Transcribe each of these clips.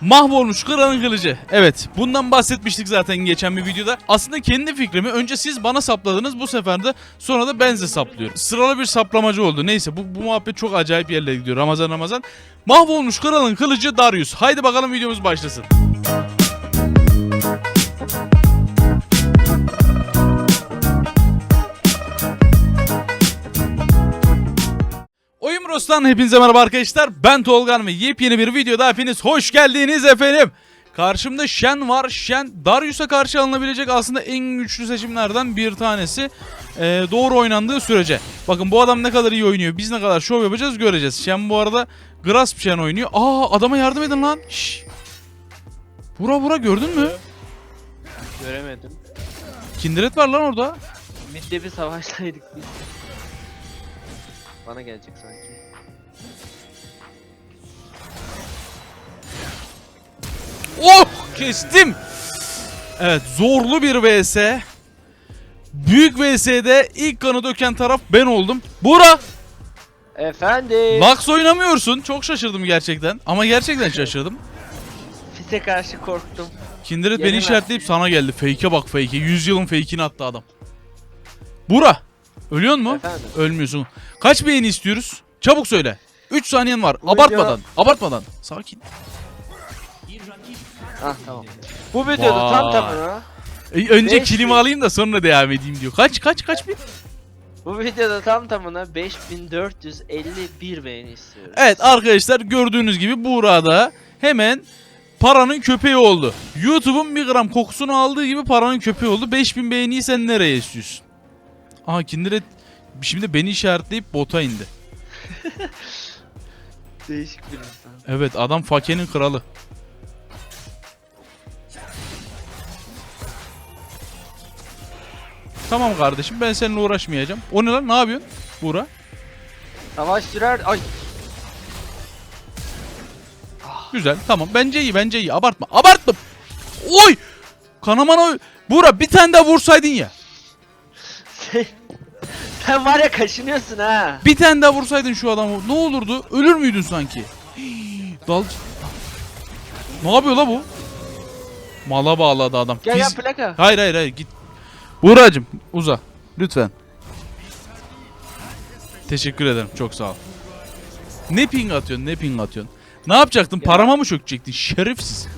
Mahvolmuş kralın kılıcı. Evet bundan bahsetmiştik zaten geçen bir videoda. Aslında kendi fikrimi önce siz bana sapladınız bu sefer de sonra da ben size saplıyorum. Sıralı bir saplamacı oldu. Neyse bu, bu muhabbet çok acayip yerlere gidiyor Ramazan Ramazan. Mahvolmuş kralın kılıcı Darius. Haydi bakalım videomuz başlasın. Oyun Ros'tan hepinize merhaba arkadaşlar. Ben Tolgan ve yepyeni bir videoda hepiniz hoş geldiniz efendim. Karşımda Shen var. Shen Darius'a karşı alınabilecek aslında en güçlü seçimlerden bir tanesi. Ee, doğru oynandığı sürece. Bakın bu adam ne kadar iyi oynuyor. Biz ne kadar şov yapacağız göreceğiz. Shen bu arada Grasp Shen oynuyor. Aa adama yardım edin lan. Şşş. Vura vura gördün mü? Göremedim. Kindred var lan orada. Midde bir savaştaydık biz. Bana gelecek sanki. Oh kestim. Evet zorlu bir vs. Büyük vs'de ilk kanı döken taraf ben oldum. Bura Efendim. Lux oynamıyorsun. Çok şaşırdım gerçekten. Ama gerçekten şaşırdım. Fise karşı korktum. Kindred beni Yenemez. işaretleyip sana geldi. Fake'e bak fake'e. 100 yılın fake'ini attı adam. Bura. Ölüyor mu? Efendim. Ölmüyorsun. Kaç beğeni istiyoruz? Çabuk söyle. 3 saniyen var. Bu abartmadan. video- Abartmadan. Sakin. Ah tamam. Bu videoda tam tamına. E, önce Beş kilimi bin. alayım da sonra devam edeyim diyor. Kaç kaç kaç bin? Bu videoda tam tamına 5451 beğeni istiyorum. Evet arkadaşlar gördüğünüz gibi Buğra'da hemen paranın köpeği oldu. YouTube'un bir gram kokusunu aldığı gibi paranın köpeği oldu. 5000 beğeniyi sen nereye istiyorsun? Aha Kindred şimdi beni işaretleyip bota indi. Değişik bir insan. Evet adam fakenin kralı. Tamam kardeşim ben seninle uğraşmayacağım. O ne lan ne yapıyorsun Buğra? Savaş sürer. Ay. Güzel tamam bence iyi bence iyi abartma abartma. Oy! Kanaman oy. Buğra bir tane daha vursaydın ya. Sen, var ya kaşınıyorsun ha. Bir tane daha vursaydın şu adamı ne olurdu? Ölür müydün sanki? Hii, Dal. Ne yapıyor la bu? Mala bağladı adam. Gel gel Fiz- plaka. Hayır hayır hayır git. Buğra'cığım uza. Lütfen. Teşekkür ederim çok sağ ol. Ne ping atıyorsun ne ping atıyorsun? Ne yapacaktın Ya. parama mı çökecektin şerefsiz?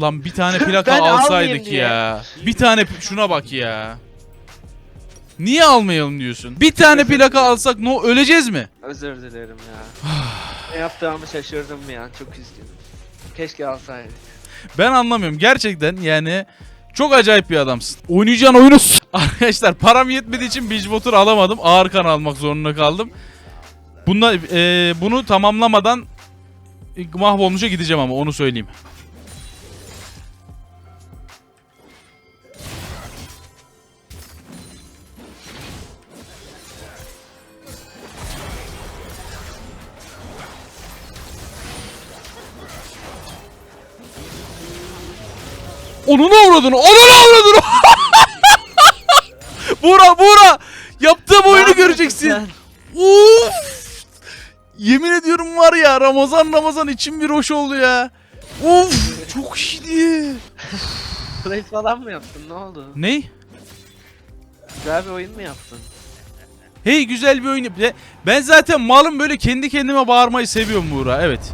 Lan bir tane plaka Ben alsaydık diye. ya. Bir tane şuna bak ya. Niye almayalım diyorsun? Bir tane plaka alsak no öleceğiz mi? Özür dilerim ya. ne yaptığımı şaşırdım ya. Çok üzgünüm. Keşke alsaydık. Ben anlamıyorum gerçekten yani çok acayip bir adamsın. Oynayacağın oyunu Arkadaşlar param yetmediği için Bridgewater alamadım. Ağır kan almak zorunda kaldım. Bunda, e, bunu tamamlamadan mahvolmuşa gideceğim ama onu söyleyeyim. Onun avradını, onun avradını. Buğra, Buğra. Yaptığım Ne oyunu göreceksin. Uf! Yemin ediyorum var ya Ramazan Ramazan için bir hoş oldu ya. Uf! Çok iyiydi. Play falan mı yaptın? Ne oldu? Ne? Güzel bir oyun mu yaptın? Hey güzel bir oyun. Ben zaten malım böyle kendi kendime bağırmayı seviyorum Buğra. Evet.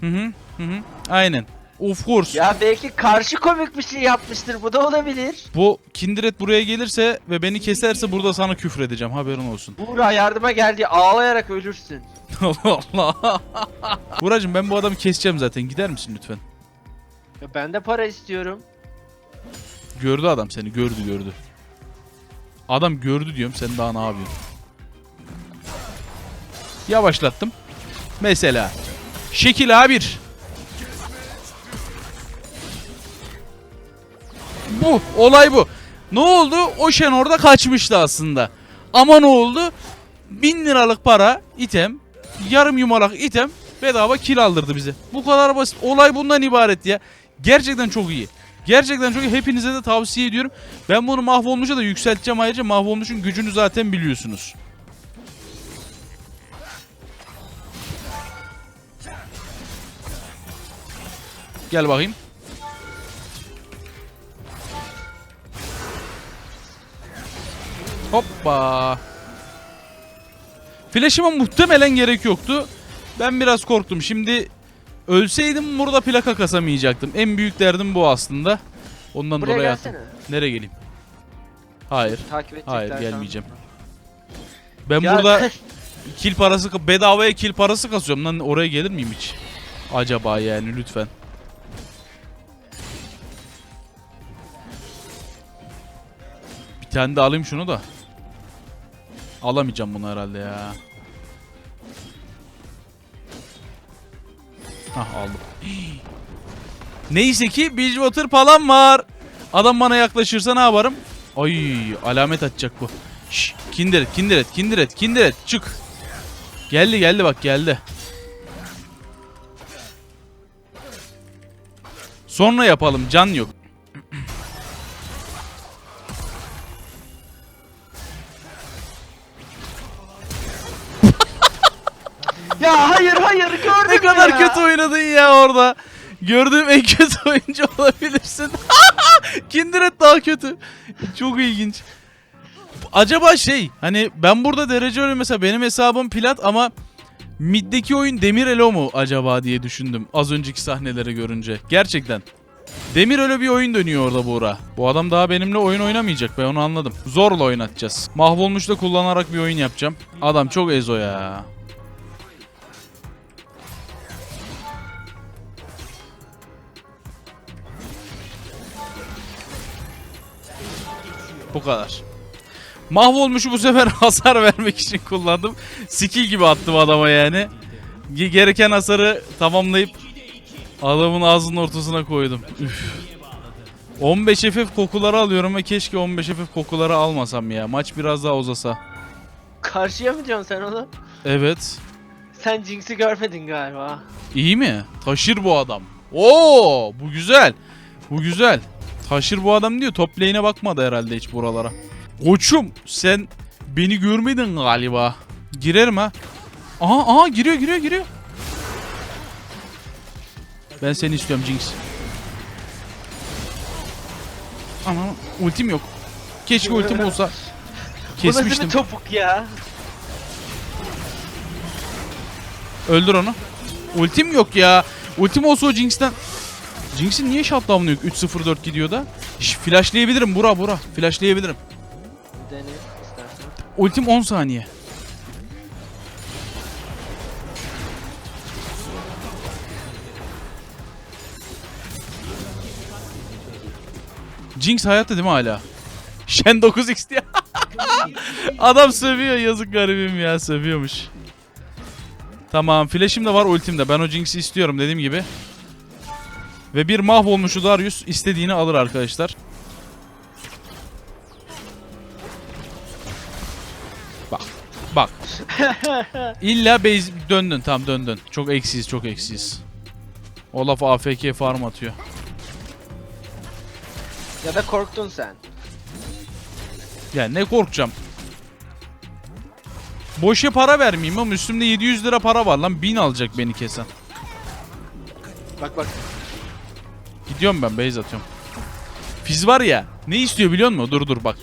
Hı hı. Hı hı. Aynen. Of course. Ya belki karşı komik bir şey yapmıştır. Bu da olabilir. Bu Kindred buraya gelirse ve beni keserse burada sana küfür edeceğim. Haberin olsun. Buğra yardıma geldi. Ağlayarak ölürsün. Allah Allah. Buğracığım ben bu adamı keseceğim zaten. Gider misin lütfen? Ya ben de para istiyorum. Gördü adam seni. Gördü gördü. Adam gördü diyorum. Sen daha ne yapıyorsun? Yavaşlattım. Mesela. Şekil A1. Bu. Olay bu. Ne oldu? O Shen orada kaçmıştı aslında. Ama ne oldu? 1000 liralık para, item, yarım yumalak item bedava kill aldırdı bize. Bu kadar basit. Olay bundan ibaret ya. Gerçekten çok iyi. Gerçekten çok iyi. Hepinize de tavsiye ediyorum. Ben bunu mahvolmuşa da yükselteceğim ayrıca. Mahvolmuşun gücünü zaten biliyorsunuz. Gel bakayım. Hoppa. Flash'ıma muhtemelen gerek yoktu. Ben biraz korktum. Şimdi ölseydim burada plaka kasamayacaktım. En büyük derdim bu aslında. Ondan Buraya dolayı attım. Nereye geleyim? Hayır. Takip. Hayır gelmeyeceğim. Ben Ya- burada kil parası bedavaya kil parası kasıyorum lan oraya gelir miyim hiç? Acaba yani lütfen. Bir tane de alayım şunu da. Alamayacağım bunu herhalde ya. Hah aldım. Neyse ki Bridgewater falan var. Adam bana yaklaşırsa ne yaparım? Ay alamet atacak bu. Şş, Kindred, Kindred, Kindred, Kindred çık. Geldi geldi bak geldi. Sonra yapalım can yok. Kötü oynadın ya orada. Gördüğüm en kötü oyuncu olabilirsin. Kindred daha kötü. Çok ilginç. Acaba şey hani ben burada derece öyle mesela benim hesabım plat ama middeki oyun Demir Elo mu acaba diye düşündüm az önceki sahneleri görünce. Gerçekten. Demir öyle bir oyun dönüyor orada Buğra. Bu adam daha benimle oyun oynamayacak ben onu anladım. Zorla oynatacağız. Mahvolmuş da kullanarak bir oyun yapacağım. Adam çok ezo ya. Bu kadar. Mahvolmuşu bu sefer hasar vermek için kullandım. Skill gibi attım adama yani. Ge- Gereken hasarı tamamlayıp adamın ağzının ortasına koydum. Üf. 15 FF kokuları alıyorum ve keşke 15 FF kokuları almasam ya. Maç biraz daha uzasa. Karşıya mı diyorsun sen onu? Evet. Sen Jinx'i görmedin galiba. İyi mi? Taşır bu adam. Oo, bu güzel. Bu güzel. Taşır bu adam diyor. Top lane'e bakmadı herhalde hiç buralara. Koçum sen beni görmedin galiba. Girerim ha. Aha aha giriyor giriyor giriyor. Ben seni istiyorum Jinx. Ama ultim yok. Keşke ultim olsa. Bu nasıl Kesmiştim. bir topuk ya? Öldür onu. Ultim yok ya. Ultim olsa o Jinx'ten... Jinx'in niye shutdown'u yok? 3-0-4 gidiyor da. Şş, flashlayabilirim bura bura. Flashlayabilirim. Dene istersen. Ultim 10 saniye. Jinx hayatta değil mi hala? Shen 9x diye. Adam sövüyor yazık garibim ya sövüyormuş. Tamam flash'im de var ultim de. Ben o Jinx'i istiyorum dediğim gibi. Ve bir mahvolmuşu Darius istediğini alır arkadaşlar. Bak. Bak. İlla base döndün. Tamam döndün. Çok eksiyiz çok eksiyiz. Olaf AFK farm atıyor. Ya da korktun sen. Ya ne korkacağım. Boşa para vermeyeyim ama üstümde 700 lira para var lan 1000 alacak beni kesen. Bak bak. Gidiyorum ben base atıyorum. Fiz var ya ne istiyor biliyor musun? Dur dur bak.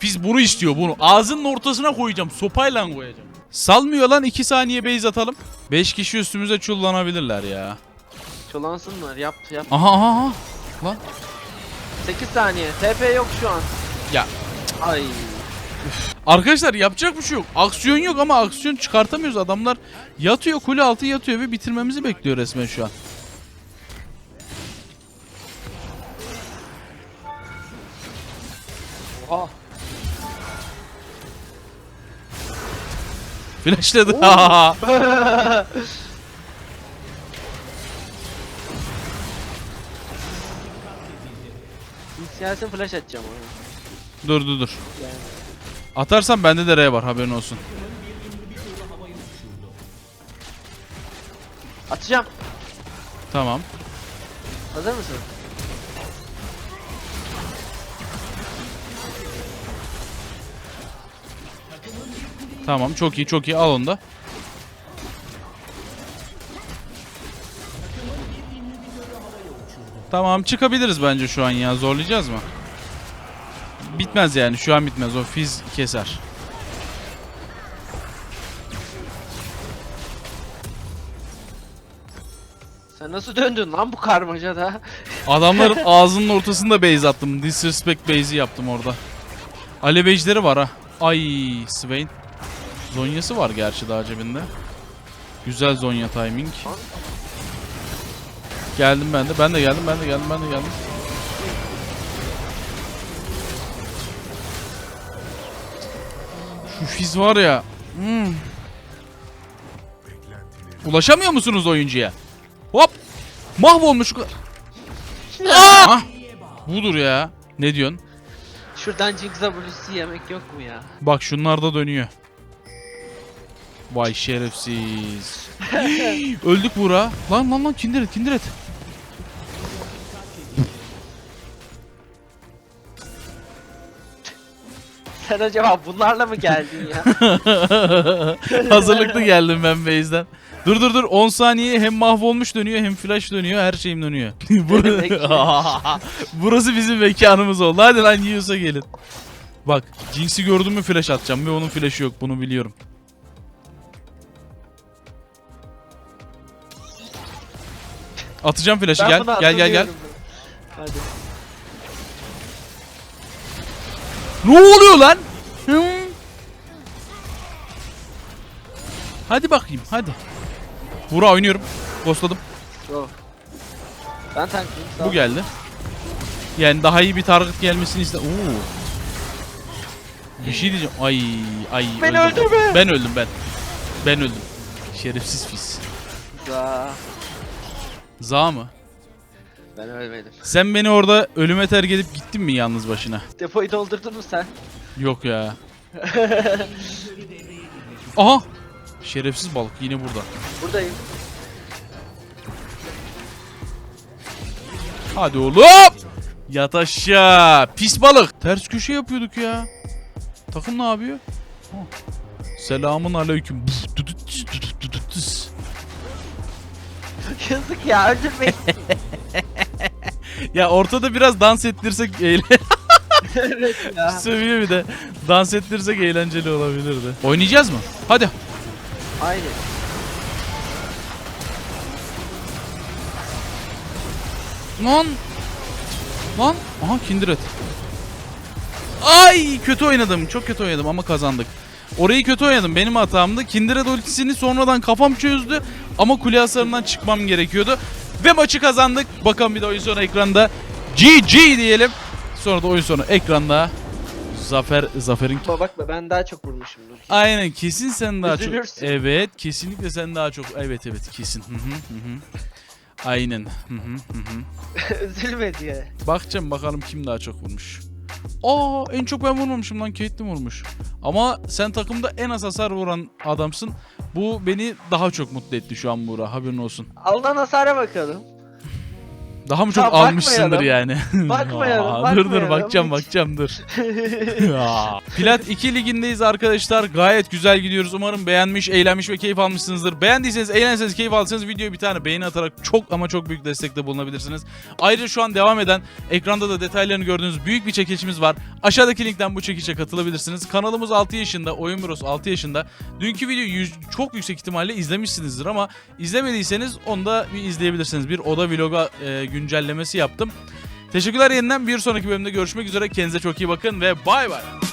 Fiz bunu istiyor bunu. Ağzının ortasına koyacağım. Sopayla koyacağım. Salmıyor lan 2 saniye base atalım. 5 kişi üstümüze çullanabilirler ya. Çolansınlar yap yap. Aha aha aha. Lan. 8 saniye. TP yok şu an. Ya Ay. Arkadaşlar yapacak bir şey yok. Aksiyon yok ama aksiyon çıkartamıyoruz. Adamlar yatıyor kule altı yatıyor ve bitirmemizi bekliyor resmen şu an. Oha. Flashladı. Gelsin flash atacağım onu. dur dur dur. Yani. Atarsan bende de R var haberin olsun. Atacağım. Tamam. Hazır mısın? Tamam çok iyi çok iyi al onu da. Tamam çıkabiliriz bence şu an ya zorlayacağız mı? Bitmez yani. Şu an bitmez. O fiz keser. Sen nasıl döndün lan bu karmacada? Adamların ağzının ortasında base attım. Disrespect base'i yaptım orada. Alev ejderi var ha. Ay Swain. Zonyası var gerçi daha cebinde. Güzel Zonya timing. Geldim ben de. Ben de geldim. Ben de geldim. Ben de geldim. Şu fiz var ya. hmm. Ulaşamıyor musunuz oyuncuya? Hop. Mahvolmuş. Aa! Budur ya. Ne diyorsun? Şuradan Jinx W'si yemek yok mu ya? Bak şunlar da dönüyor. Vay şerefsiz. Öldük Buğra. Lan lan lan kindiret kindiret. Sen acaba bunlarla mı geldin ya? Hazırlıklı geldim ben base'den. Dur dur dur 10 saniye hem mahvolmuş dönüyor hem flash dönüyor her şeyim dönüyor. Burası bizim mekanımız oldu. Hadi lan yiyorsa gelin. Bak Jinx'i gördün mü flash atacağım ve onun flash'ı yok bunu biliyorum. Atacağım flash'ı Ben gel. bunu Gel gel gel. hatırlıyorum. Hadi. Ne oluyor lan? Hım. Hadi bakayım hadi. Buğra oynuyorum. Ghostladım. Ben tanklayayım. sağ Bu ol. geldi. Yani daha iyi bir target gelmesini iste. Oo. Bir şey diyeceğim. Ay ay. Beni öldüm. öldürme. Ben öldüm ben. Ben öldüm. Şerefsiz fis. Za. Za mı? Ben ölmedim. Sen beni orada ölüme terk edip gittin mi yalnız başına? Depoyu doldurdun mu sen? Yok ya. Aha. Şerefsiz balık yine burada. Buradayım. Hadi oğlum. Yat aşağı. Pis balık. Ters köşe yapıyorduk ya. Takım ne yapıyor? Selamun aleyküm. Yazık ya öldürmeyin. ya ortada biraz dans ettirsek eğlen evet ya. seviye bir de dans ettirsek eğlenceli olabilirdi. Oynayacağız mı? Hadi. Aynen. Lan. Lan. Aha Kindred. Ay kötü oynadım. Çok kötü oynadım ama kazandık. Orayı kötü oynadım. Benim hatamdı. Kindred ultisini sonradan kafam çözdü. Ama kule hasarından çıkmam gerekiyordu. Ve maçı kazandık. Bakalım bir de oyun sonu ekranda. GG diyelim. Sonra da oyun sonu ekranda. Zafer, Zafer'in... Bak bak ben daha çok vurmuşumdur. Aynen kesin sen daha çok. Üzülürsün. Evet kesinlikle sen daha çok. Evet evet kesin. Hı hı hı hı. Aynen. Hı hı hı hı. Üzülme diye. Bakacağım bakalım kim daha çok vurmuş. Aa en çok ben vurmamışım lan Caitlyn vurmuş. Ama sen takımda en az hasar vuran adamsın. Bu beni daha çok mutlu etti şu an Buğra haberin olsun. Alınan hasara bakalım. Daha mı çok Ya almışsındır yani? Bakmayalım, Aa, Dur dur bakmayalım. bakacağım bakacağım dur. Plat 2 ligindeyiz arkadaşlar. Gayet güzel gidiyoruz. Umarım beğenmiş, eğlenmiş ve keyif almışsınızdır. Beğendiyseniz, eğlenseniz, keyif aldıysanız videoya bir tane beğeni atarak çok ama çok büyük destekte bulunabilirsiniz. Ayrıca şu an devam eden ekranda da detaylarını gördüğünüz büyük bir çekilişimiz var. Aşağıdaki linkten bu çekilişe katılabilirsiniz. Kanalımız 6 yaşında, Oyun Bürosu 6 yaşında. Dünkü videoyu çok yüksek ihtimalle izlemişsinizdir ama izlemediyseniz onu da bir izleyebilirsiniz. Bir oda vloga e, güncellemesi yaptım. Teşekkürler yeniden bir sonraki bölümde görüşmek üzere. Kendinize çok iyi bakın ve bay bay.